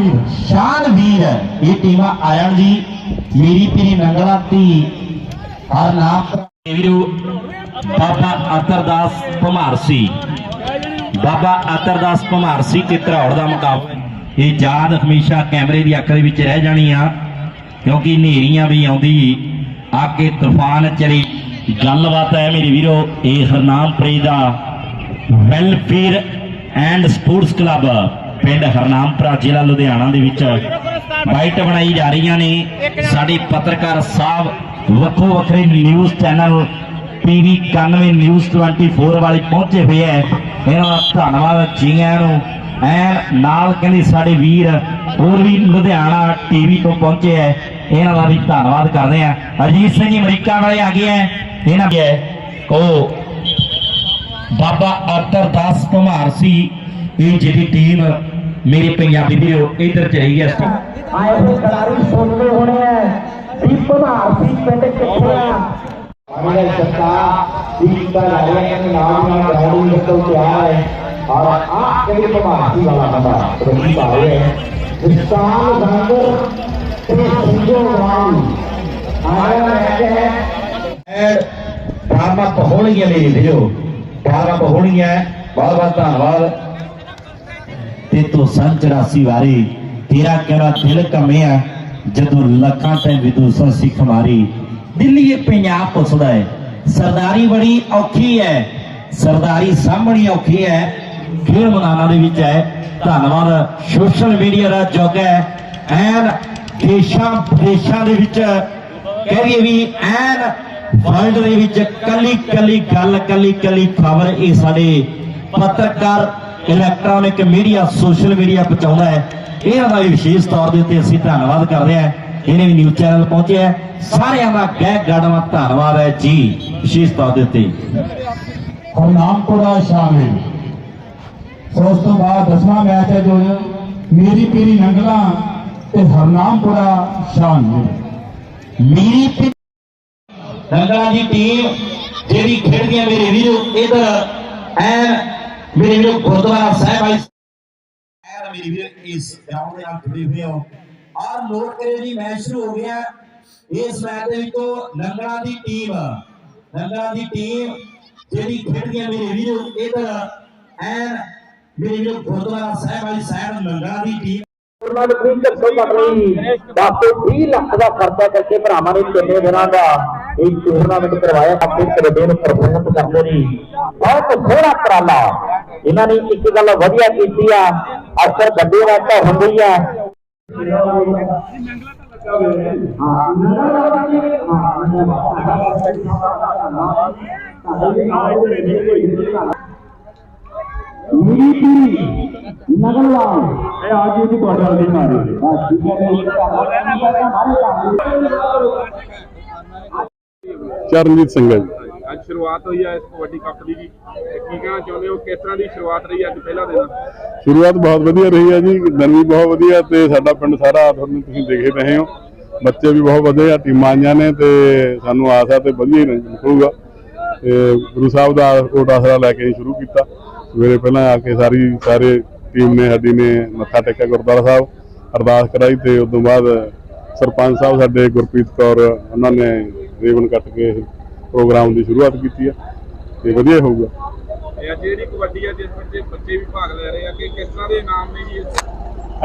ਸ਼ਾਨਵੀਰ ਸ਼ਾਨਵੀਰ ਇਹ ਟੀਮਾਂ ਆਇਣ ਜੀ ਮੇਰੀ ਪੀਰੀ ਨੰਗਲਾ ਤੀ ਹਰ ਨਾਮ ਵੀਰੂ, ਬਾਬਾ ਅਤਰਦਾਸ ਭਮਾਰਸੀ ਬਾਬਾ ਅਤਰਦਾਸ ਭਮਾਰਸੀ ਤੇ ਧਰੌੜ ਦਾ ਮੁਕਾਬਲਾ। ਇਹ ਯਾਦ ਹਮੇਸ਼ਾ ਕੈਮਰੇ ਦੀ ਅੱਖ ਦੇ ਵਿੱਚ ਰਹਿ ਜਾਣੀ ਆ ਕਿਉਂਕਿ ਹਨੇਰੀਆਂ ਵੀ ਆਉਂਦੀ। ਆ ਕੇ ਤੂਫਾਨ ਚਲੀ। ਗੱਲਬਾਤ ਹੈ ਮੇਰੇ ਵੀਰੋ, ਇਹ ਹਰਨਾਮਪੁਰੇ ਦਾ ਵੈਲਫੇਅਰ ਐਂਡ ਸਪੋਰਟਸ ਕਲੱਬ। ਪਿੰਡ ਹਰਨਾਮਪੁਰਾ ਜ਼ਿਲ੍ਹਾ ਲੁਧਿਆਣਾ ਦੇ ਵਿੱਚ ਬਾਈਟ ਬਣਾਈ ਜਾ ਰਹੀਆਂ ਨੇ। ਸਾਡੇ ਪੱਤਰਕਾਰ ਸਾਹਿਬ ਵੱਖੋ ਵੱਖਰੇ ਨਿਊਜ਼ ਚੈਨਲ ਪੀਵੀ 91 ਨਿਊਜ਼ 24 ਵਾਲੇ ਪਹੁੰਚੇ ਹੋਏ ਐ। ਇਹਨਾਂ ਦਾ ਧੰਨਵਾਦ ਜੀਆਂ ਨੂੰ। ਐਨ ਨਾਲ ਕਹਿੰਦੇ ਸਾਡੇ ਵੀਰ ਹੋਰ ਵੀ ਲੁਧਿਆਣਾ ਟੀਵੀ ਤੋਂ ਪਹੁੰਚੇ ਐ। ਇਹਨਾਂ ਦਾ ਵੀ ਧੰਨਵਾਦ ਕਰਦੇ ਆ। ਅਜੀਤ ਸਿੰਘ ਜੀ ਅਮਰੀਕਾ ਵਾਲੇ ਆ ਗਏ ਐ। ਇਹਨਾਂ ਦੀ ਉਹ ਬਾਬਾ ਅਰਤਰਦਾਸ ਕੁਮਾਰ ਸੀ। ਇਹ ਜਿਹੜੀ ਟੀਮ ਮੇਰੇ ਪੰਜਾਬੀ ਵੀਰੋ ਇੱਧਰ ਚਲੀ ਗਿਆ ਆਏ ਹੋਏ ਖਿਡਾਰੀ ਸੁਣਦੇ ਹੋਣੇ ਐ ਵੀ ਭਮਾਰਸੀ ਪਿੰਡ ਕਿੱਥੇ ਆ ਹਮਾਰੇ ਸਰਕਾਰ ਦੀਪ ਦਾ ਲਾਇਆ ਨੇ ਨਾਮ ਨਾਲ ਗਰਾਊਂਡ ਨਿਕਲ ਕੇ ਆ ਹੈ ਔਰ ਆਪ ਕਿਹੜੇ ਭਮਾਰਸੀ ਵਾਲਾ ਬੰਦਾ ਰੋਕੀ ਪਾ ਰਹੇ ਹੈ ਵਿਸਤਾਨ ਸੰਗਰ ਤੇ ਸੰਜੋ ਵਾਲੀ ਆਇਆ ਹੈ ਐਡ ਡਰਾਮਾ ਪਹੋਣੀਆਂ ਲਈ ਵੀਰੋ ਡਰਾਮਾ ਪਹੋਣੀਆਂ ਬਹੁਤ ਬਹੁਤ ਧੰਨਵਾਦ ਤੇ ਤੂੰ ਸੰਨ 84 ਵਾਰੀ ਤੇਰਾ ਕਿਹੜਾ ਦਿਲ ਕਮਿਆ ਜਦੋਂ ਲੱਖਾਂ ਤੇ ਵਿਦੂਸ਼ਣ ਸਿੱਖ ਮਾਰੀ। ਦਿੱਲੀ ਇਹ ਪੰਜਾਬ ਪੁੱਛਦਾ ਹੈ ਸਰਦਾਰੀ ਬੜੀ ਔਖੀ ਹੈ ਸਰਦਾਰੀ ਸਾਹਮਣੀ ਔਖੀ ਹੈ ਖੇਡ ਮੈਦਾਨਾਂ ਦੇ ਵਿੱਚ ਹੈ ਧੰਨਵਾਦ, ਸੋਸ਼ਲ ਮੀਡੀਆ ਦਾ ਯੁੱਗ ਹੈ ਐਨ ਦੇਸ਼ਾਂ ਵਿਦੇਸ਼ਾਂ ਦੇ ਵਿੱਚ ਕਹਰੀਏ ਵੀ ਐਨ ਵਰਲਡ ਦੇ ਵਿੱਚ ਕੱਲੀ ਕੱਲੀ ਗੱਲ ਕੱਲੀ ਕੱਲੀ ਖਬਰ ਇਹ ਸਾਡੇ ਪੱਤਰਕਾਰ ਇਲੈਕਟ੍ਰੋਨਿਕ ਮੀਡੀਆ ਸੋਸ਼ਲ ਮੀਡੀਆ ਪਹੁੰਚਾਉਂਦਾ ਹੈ। ਇਹਨਾਂ ਦਾ ਵੀ ਵਿਸ਼ੇਸ਼ ਤੌਰ ਦੇ ਉੱਤੇ ਅਸੀਂ ਧੰਨਵਾਦ ਕਰਦੇ ਹਾਂ। ਇਹਨੇ ਵੀ ਨਿਊਜ਼ ਚੈਨਲ ਪਹੁੰਚਿਆ। ਸਾਰਿਆਂ ਦਾ ਗਹਿ ਗੜਵਾ ਧੰਨਵਾਦ ਹੈ ਜੀ ਵਿਸ਼ੇਸ਼ ਤੌਰ ਦੇ ਉੱਤੇ। ਹਰਨਾਮਪੁਰਾ ਸ਼ਾਮਿਲ ਉਸ ਤੋਂ ਬਾਅਦ ਦਸਵਾਂ ਮੈਚ ਹੈ ਜੋ ਮੇਰੀ ਪੀਰੀ ਨੰਗਲਾ ਤੇ ਹਰਨਾਮਪੁਰਾ ਸ਼ਾਮਿਲ ਮੇਰੀ ਪਿ- ਰੰਗਲਾ ਦੀ ਟੀਮ ਜਿਹੜੀ ਖੇਡਦੀ ਹੈ ਮੇਰੇ ਵੀਰੋ ਇਧਰ ਐਨ ਮੇਰੇ ਵੀਰੋ ਗੁਰਦੁਆਰਾ ਸਾਹਿਬ ਆਈ ਐਨ ਮੇਰੇ ਵੀਰ ਇਸ ਗਰਾਊਂਡ ਦੇ ਨਾਲ ਜੁੜੇ ਹੋਏ ਹੋ। ਔਰ ਨੋਟ ਕਰਿਓ ਜੀ ਮੈਚ ਸ਼ੁਰੂ ਹੋ ਗਿਆ। ਇਸ ਮੈਚ ਦੇ ਵਿੱਚੋਂ ਨੰਗਲਾ ਦੀ ਟੀਮ ਨੰਗਲਾ ਦੀ ਟੀਮ ਜਿਹੜੀ ਖੇਡਦੀ ਹੈ ਮੇਰੇ ਵੀਰੋ ਇਧਰ ਐਨ ਮੇਰੇ ਵੀਰੋ ਗੁਰਦੁਆਰਾ ਸਾਹਿਬ ਵਾਲੀ ਸਾਈਡ ਨੰਗਲਾ ਦੀ ਟੀਮ। ਟੂਰਨਾਮੈਂਟ ਵੀ ਘੱਟੋ ਘੱਟ ਲਈ 10 ਤੋਂ 20 ਲੱਖ ਦਾ ਖਰਚਾ ਕਰਕੇ ਭਰਾਵਾਂ ਨੇ ਕਿੰਨੇ ਦਿਨਾਂ ਦਾ ਇਹ ਟੂਰਨਾਮੈਂਟ ਕਰਵਾਇਆ। ਆਪਣੇ ਕਬੱਡੀ ਨੂੰ ਪ੍ਰਬੰਧਿਤ ਕਰਦੇ ਨੇ। ਬਹੁਤ ਸੋਹਣਾ ਉਪਰਾਲਾ। ਇਹਨਾਂ ਨੇ ਇੱਕ ਗੱਲ ਵਧੀਆ ਕੀਤੀ ਆ, ਅਕਸਰ ਗੱਡੀ ਵਾਸਤੇ ਹੁੰਦੀ ਆ। ਨਗਲਵਾਲ ਇਹ ਆ ਜੀ ਤੁਹਾਡੇ ਵਾਲੀ ਮਾਰੀ ਚਰਨਜੀਤ ਸਿੰਘ ਜੀ। ਸ਼ੁਰੂਆਤ ਹੋਈ ਹੈ ਇਸ ਕਬੱਡੀ ਕੱਪ ਦੀ ਜੀ। ਕੀ ਕਹਿਣਾ ਚਾਹੁੰਦੇ ਹੋ, ਕਿਸ ਤਰ੍ਹਾਂ ਦੀ ਸ਼ੁਰੂਆਤ ਰਹੀ ਅੱਜ ਪਹਿਲਾ ਦਿਨ ਸ਼ੁਰੂਆਤ ਬਹੁਤ ਵਧੀਆ ਰਹੀ ਹੈ ਜੀ ਦਿਨ ਬਹੁਤ ਵਧੀਆ ਤੇ ਸਾਡਾ ਪਿੰਡ ਸਾਰਾ ਤੁਹਾਨੂੰ ਤੁਸੀਂ ਦੇਖ ਹੀ ਰਹੇ ਹੋ। ਬੱਚੇ ਵੀ ਬਹੁਤ ਵਧੀਆ ਟੀਮਾਂ ਆਈਆਂ ਨੇ ਤੇ ਸਾਨੂੰ ਆਸ ਹੈ ਤੇ ਵਧੀਆ ਹੀ ਨਿਕਲੂਗਾ ਤੇ ਗੁਰੂ ਸਾਹਿਬ ਦਾ ਕੋਟ ਆਸਰਾ ਲੈ ਕੇ ਸ਼ੁਰੂ ਕੀਤਾ। ਸਵੇਰੇ ਪਹਿਲਾਂ ਆ ਕੇ ਸਾਰੀ, ਸਾਰੇ ਟੀਮ ਨੇ, ਸਾਡੀ ਨੇ ਮੱਥਾ ਟੇਕਿਆ ਗੁਰਦੁਆਰਾ ਸਾਹਿਬ, ਅਰਦਾਸ ਕਰਾਈ ਤੇ ਉਸ ਤੋਂ ਬਾਅਦ ਸਰਪੰਚ ਸਾਹਿਬ ਸਾਡੇ ਗੁਰਪ੍ਰੀਤ ਕੌਰ, ਉਹਨਾਂ ਨੇ ਰੇਵਨ ਕੱਟ ਕੇ ਪ੍ਰੋਗਰਾਮ ਦੀ ਸ਼ੁਰੂਆਤ ਕੀਤੀ ਹੈ ਤੇ ਵਧੀਆ ਹੋਊਗਾ। ਤੇ ਅੱਜ ਜਿਹੜੀ ਕਬੱਡੀ ਆ ਜਿਸ ਵਿੱਚ ਬੱਚੇ ਵੀ ਭਾਗ ਲੈ ਰਹੇ ਆ ਕਿ ਕਿਸ ਤਰ੍ਹਾਂ ਦੇ ਇਨਾਮ ਨੇ ਜੀ?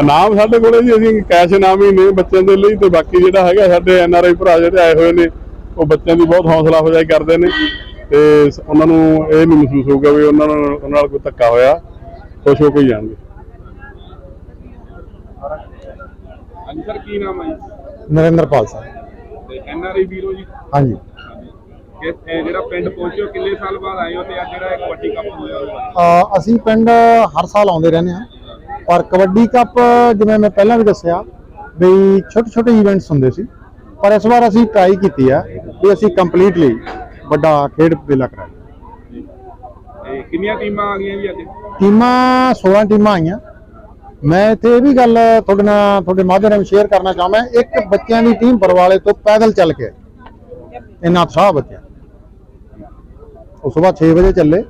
ਇਨਾਮ ਸਾਡੇ ਕੋਲੇ ਜੀ ਅਸੀਂ ਕੈਸ਼ ਇਨਾਮ ਹੀ ਨੇ ਬੱਚਿਆਂ ਦੇ ਲਈ ਤੇ ਬਾਕੀ ਜਿਹੜਾ ਹੈਗਾ ਸਾਡੇ ਐਨ ਆਰ ਆਈ ਭਰਾ ਜਿਹੜੇ ਆਏ ਹੋਏ ਨੇ ਉਹ ਬੱਚਿਆਂ ਦੀ ਬਹੁਤ ਹੌਸਲਾ ਅਫਜ਼ਾਈ ਕਰਦੇ ਨੇ ਤੇ ਉਹਨਾਂ ਨੂੰ ਇਹ ਨਹੀਂ ਮਹਿਸੂਸ ਹੋਊਗਾ ਵੀ ਉਹਨਾਂ ਨਾਲ ਉਹਨਾਂ ਨਾਲ ਕੋਈ ਧੱਕਾ ਹੋਇਆ ਖੁਸ਼ ਹੋ ਕੇ ਜਾਣਗੇ। ਹਾਂਜੀ ਸਰ ਕੀ ਨਾਮ ਹੈ ਜੀ? ਨਰਿੰਦਰਪਾਲ ਸਾਹਿਬ ਤੇ ਐਨਆਰਆਈ ਵੀਰੋ ਜੀ? ਹਾਂਜੀ। ਇਹ ਜਿਹੜਾ ਪਿੰਡ ਪਹੁੰਚੇ ਹੋ ਕਿੰਨੇ ਸਾਲ ਬਾਅਦ ਆਏ ਹੋ ਤੇ ਅੱਜ ਜਿਹੜਾ ਇਹ ਕਬੱਡੀ ਕੱਪ ਹੋਇਆ ਹੋਇਆ ਅ, ਅਸੀਂ ਪਿੰਡ ਹਰ ਸਾਲ ਆਉਂਦੇ ਰਹਿੰਦੇ ਹਾਂ। ਪਰ ਕਬੱਡੀ ਕੱਪ ਜਿਵੇਂ ਮੈਂ ਪਹਿਲਾਂ ਵੀ ਦੱਸਿਆ ਵੀ ਛੋਟੇ ਛੋਟੇ ਇਵੈਂਟਸ ਹੁੰਦੇ ਸੀ। ਪਰ ਇਸ ਵਾਰ ਅਸੀਂ ਟਰਾਈ ਕੀਤੀ ਆ ਵੀ ਅਸੀਂ ਕੰਪਲੀਟਲੀ ਵੱਡਾ ਖੇਡ ਮੇਲਾ ਕਰਾਂਗੇ ਤੇ ਕਿੰਨੀਆਂ ਟੀਮਾਂ ਆ ਗਈਆਂ ਜੀ ਅੱਜ? ਟੀਮਾਂ 16 ਟੀਮਾਂ ਆਈਆਂ। ਮੈਂ ਇੱਥੇ ਇਹ ਵੀ ਗੱਲ ਤੁਹਾਡੇ ਨਾਲ ਤੁਹਾਡੇ ਮਾਧਿਅਮ ਨਾਲ ਸ਼ੇਅਰ ਕਰਨਾ ਚਾਹੁੰਦਾ ਇੱਕ ਬੱਚਿਆਂ ਦੀ ਟੀਮ ਬਰਵਾਲੇ ਤੋਂ ਪੈਦਲ ਚੱਲ ਕੇ ਇੰਨਾ ਉਤਸ਼ਾਹ ਬੱਚਿਆਂ ਉਹ ਸਵੇਰ 6 ਵਜੇ ਚੱਲੇ।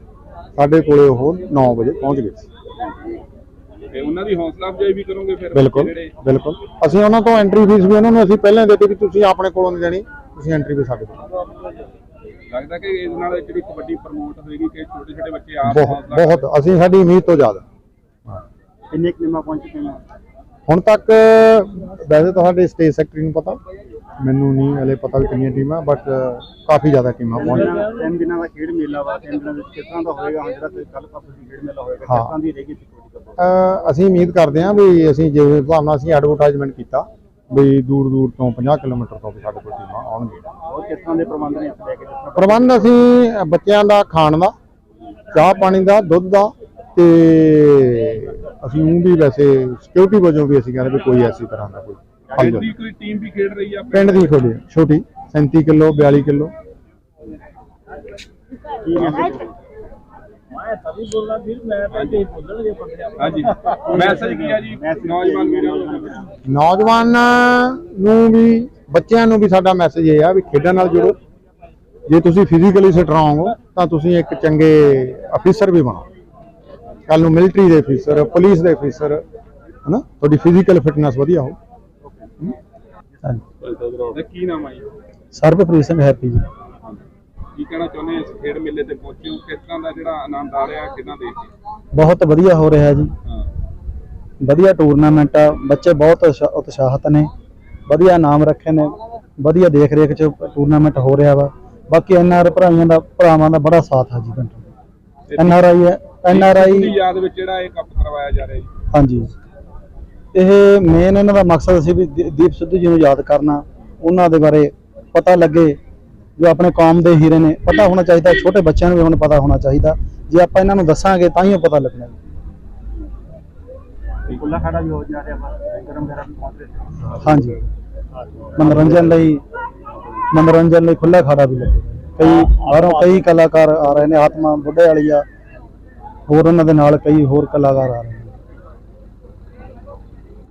ਸਾਡੇ ਕੋਲੇ ਉਹ 9 ਵਜੇ ਪਹੁੰਚ ਗਏ। ਸੀ ਤੇ ਉਹਨਾਂ ਦੀ ਹੌਸਲਾ ਅਫਜ਼ਾਈ ਵੀ ਕਰੋਗੇ ਫਿਰ ਬਿਲਕੁਲ ਬਿਲਕੁਲ। ਅਸੀਂ ਉਹਨਾਂ ਤੋਂ ਐਂਟਰੀ ਫੀਸ ਵੀ ਉਹਨਾਂ ਨੂੰ ਅਸੀਂ ਪਹਿਲਾਂ ਦੇ ਦਿੱਤੀ ਵੀ ਤੁਸੀਂ ਆਪਣੇ ਕੋਲੋਂ ਨਹੀਂ ਦੇਣੀ ਤੁਸੀਂ ਐਂਟਰੀ ਵੀ ਸਾਡੇ ਕੋਲ। ਲੱਗਦਾ ਕਿ ਇਸ ਨਾਲ ਜਿਹੜੀ ਕਬੱਡੀ ਪ੍ਰਮੋਟ ਹੋਏਗੀ ਕਿ ਛੋਟੇ ਛੋਟੇ ਬੱਚੇ ਆਪ ਬਹੁਤ ਅਸੀਂ ਸਾਡੀ ਉਮੀਦ ਤੋਂ ਜ਼ਿਆਦਾ। ਕਿੰਨੇ ਪਹੁੰਚ ਹੁਣ ਤੱਕ ਵੈਸੇ ਤਾਂ ਸਾਡੇ ਸਟੇਜ ਸੈਕਟਰੀ ਨੂੰ ਪਤਾ ਮੈਨੂੰ ਨਹੀਂ ਹਲੇ ਪਤਾ ਵੀ ਕਿੰਨੀਆਂ ਟੀਮਾਂ ਬਟ ਕਾਫੀ ਜ਼ਿਆਦਾ ਟੀਮਾਂ ਪਹੁੰਚੀਆਂ ਤਿੰਨ ਦਿਨਾਂ ਦਾ ਖੇਡ ਮੇਲਾ ਵਾ ਤਿੰਨ ਦਿਨਾਂ ਵਿੱਚ ਕਿਸ ਤਰ੍ਹਾਂ ਦਾ ਹੋਏਗਾ ਹੁਣ ਜਿਹੜਾ ਕੱਲ ਪਰਸੋਂ ਦੀ ਖੇਡ ਮੇਲਾ ਹੋਏਗਾ। ਕਿਸ ਤਰ੍ਹਾਂ ਦੀ ਰਹੇਗੀ ਅਸੀਂ ਉਮੀਦ ਕਰਦੇ ਹਾਂ ਵੀ ਅਸੀਂ ਜਿਵੇਂ ਭਾਵਨਾ ਅਸੀਂ ਐਡਵਰਟਾਈਜ਼ਮੈਂਟ ਕੀਤਾ ਵੀ ਦੂਰ ਦੂਰ ਤੋਂ 50 ਕਿਲੋਮੀਟਰ ਤੋਂ ਵੀ ਸਾਡੇ ਕੋਲ ਟੀਮਾਂ ਆਉਣਗੀਆਂ ਹੋਰ ਕਿਸ ਤਰ੍ਹਾਂ ਦੇ ਪ੍ਰਬੰਧ ਨੇ ਇੱਥੇ ਲੈ ਕੇ ਪ੍ਰਬੰਧ ਅਸੀਂ ਬੱਚਿਆਂ ਦਾ ਖਾਣ ਦਾ ਚਾਹ ਪਾਣੀ ਦਾ ਦੁੱਧ ਦਾ ਤੇ ਅਸੀਂ ਉਹ ਵੀ ਵੈਸੇ ਸਿਕਿਉਰਿਟੀ ਵਜੋਂ ਵੀ ਅਸੀਂ ਕਹਿੰਦੇ ਵੀ ਕੋਈ ਐਸੀ ਤਰ੍ਹਾਂ ਦਾ ਕੋਈ ਪਿੰਡ ਦੀ ਕੋਈ ਟੀਮ ਵੀ ਖੇਡ ਰਹੀ ਆ ਪਿੰਡ ਦੀ ਛੋਟੀ ਛੋਟੀ 37 ਕਿਲੋ 42 ਕਿਲੋ। ਹਾਂਜੀ। ਮੈਸੇਜ ਕੀ ਆ ਜੀ? ਨੌਜਵਾਨ ਵੀਰਾਂ ਨੂੰ ਨੌਜਵਾਨ ਨੂੰ ਵੀ ਬੱਚਿਆਂ ਨੂੰ ਵੀ ਸਾਡਾ ਮੈਸੇਜ ਇਹ ਆ ਵੀ ਖੇਡਾਂ ਨਾਲ ਜੁੜੋ। ਜੇ ਤੁਸੀਂ ਫਿਜ਼ੀਕਲੀ ਸਟਰੋਂਗ ਹੋ ਤਾਂ ਤੁਸੀਂ ਇੱਕ ਚੰਗੇ ਅਫੀਸਰ ਵੀ ਬਣੋ। ਕੱਲ ਨੂੰ ਮਿਲਟਰੀ ਦੇ ਅਫੀਸਰ ਪੁਲਿਸ ਦੇ ਅਫੀਸਰ ਹਨਾ? ਤੁਹਾਡੀ ਫਿਜ਼ੀਕਲ ਫਿਟਨੈਸ ਵਧੀਆ ਹੋ ਤੇ ਕੀ ਨਾਮ ਆ ਜੀ? ਸਰਬਪ੍ਰੀਤ ਸਿੰਘ ਹੈਪੀ ਜੀ। ਕੀ ਕਹਿਣਾ ਚਾਹੁੰਦੇ ਇਸ ਖੇਡ ਮੇਲੇ ਤੇ ਪਹੁੰਚੇ ਹੋ? ਕਿਸ ਤਰ੍ਹਾਂ ਦਾ ਜਿਹੜਾ ਆਨੰਦ ਆ ਰਿਹਾ ਕਿਦਾਂ ਦੇਖ ਕੇ ਬਹੁਤ ਵਧੀਆ ਹੋ ਰਿਹਾ ਜੀ। ਵਧੀਆ ਟੂਰਨਾਮੈਂਟ ਆ। ਬੱਚੇ ਬਹੁਤ ਉਤਸ਼ਾ- ਉਤਸ਼ਾਹਤ ਨੇ। ਵਧੀਆ ਨਾਮ ਰੱਖੇ ਨੇ। ਵਧੀਆ ਦੇਖ ਰੇਖ ਚ ਟੂਰਨਾਮੈਂਟ ਹੋ ਰਿਹਾ ਵਾ। ਬਾਕੀ ਐਨਆਰ ਭਰਾਈਆਂ ਦਾ ਭਰਾਵਾਂ ਦਾ ਬੜਾ ਸਾਥ ਹੈ ਜੀ। ਪਿੰਡ ਐਨਆਰ ਆਈ ਹੈ। ਐਨਆਰ ਦੀ ਆਈ ਯਾਦ ਵਿੱਚ ਜਿਹੜਾ ਇਹ ਕੱਪ ਕਰਵਾਇਆ ਜਾ ਰਿਹਾ ਜੀ। ਹਾਂਜੀ। ਇਹ ਮੇਨ ਇਹਨਾਂ ਦਾ ਮਕਸਦ ਸੀ ਵੀ ਦੀ- ਦੀਪ ਸਿੱਧੂ ਜੀ ਨੂੰ ਯਾਦ ਕਰਨਾ ਉਹਨਾਂ ਦੇ ਬਾਰੇ ਪਤਾ ਲੱਗੇ ਜੋ ਆਪਣੇ ਕੌਮ ਦੇ ਹੀਰੇ ਨੇ ਪਤਾ ਹੋਣਾ ਚਾਹੀਦਾ ਛੋਟੇ ਬੱਚਿਆਂ ਨੂੰ ਵੀ ਹੁਣ ਪਤਾ ਹੋਣਾ ਚਾਹੀਦਾ। ਜੇ ਆਪਾਂ ਇਹਨਾਂ ਨੂੰ ਦੱਸਾਂਗੇ ਤਾਂ ਹੀ ਉਹ ਪਤਾ ਲੱਗਣਾ। ਖੁੱਲਾ ਖਾੜਾ ਵੀ ਹੋ ਜਾ ਰਿਹਾ ਵਾ ਗਰਮ ਗਰਮ ਪਹੁੰਚ ਰਹੇ ਸੀ ਹਾਂਜੀ। ਮਨੋਰੰਜਨ ਲਈ ਮਨੋਰੰਜਨ ਲਈ ਖੁੱਲਾ ਖਾੜਾ ਵੀ ਲੱਗੇਗਾ ਕਈ ਬਾਹਰੋਂ ਕਈ ਕਲਾਕਾਰ ਆ ਰਹੇ ਨੇ ਆਤਮਾ ਬੁੱਢੇ ਵਾਲੀ ਆ। ਹੋਰ ਉਹਨਾਂ ਦੇ ਨਾਲ ਕਈ ਹੋਰ ਕਲਾਕਾਰ ਆ ਰਹੇ ਨੇ।